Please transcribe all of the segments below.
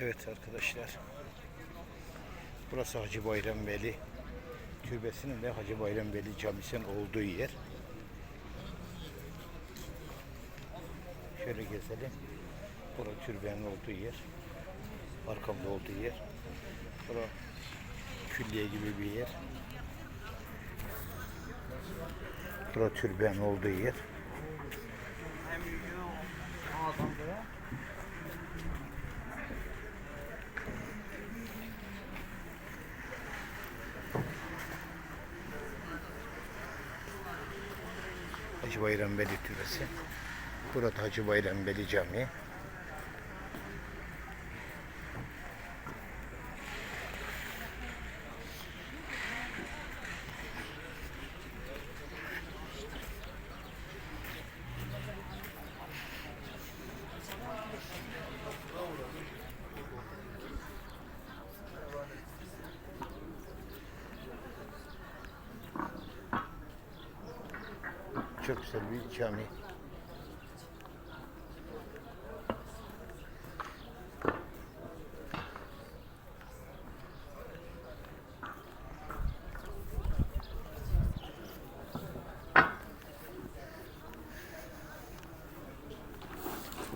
Evet arkadaşlar. Burası Hacı Bayram Veli Türbesi'nin ve Hacı Bayram Veli Camisi'nin olduğu yer. Şöyle gezelim. Burası türbenin olduğu yer. Arkamda olduğu yer. Burası külliye gibi bir yer. Burası türbenin olduğu yer. Hacı Bayram Veli Türbesi. Burada Hacı Bayram Veli Camii. Çok güzel bir cami.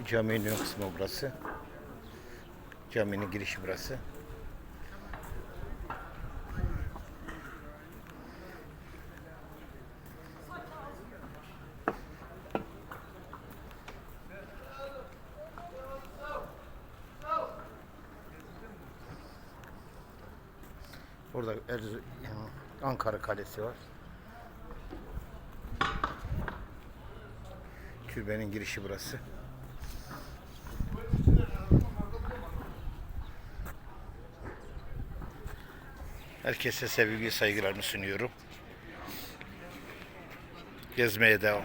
Caminin ön kısmı burası. Caminin girişi burası. Burada Erzurum, Ankara Kalesi var. Türbenin girişi burası. Herkese sevgi saygılarımı sunuyorum. Gezmeye devam.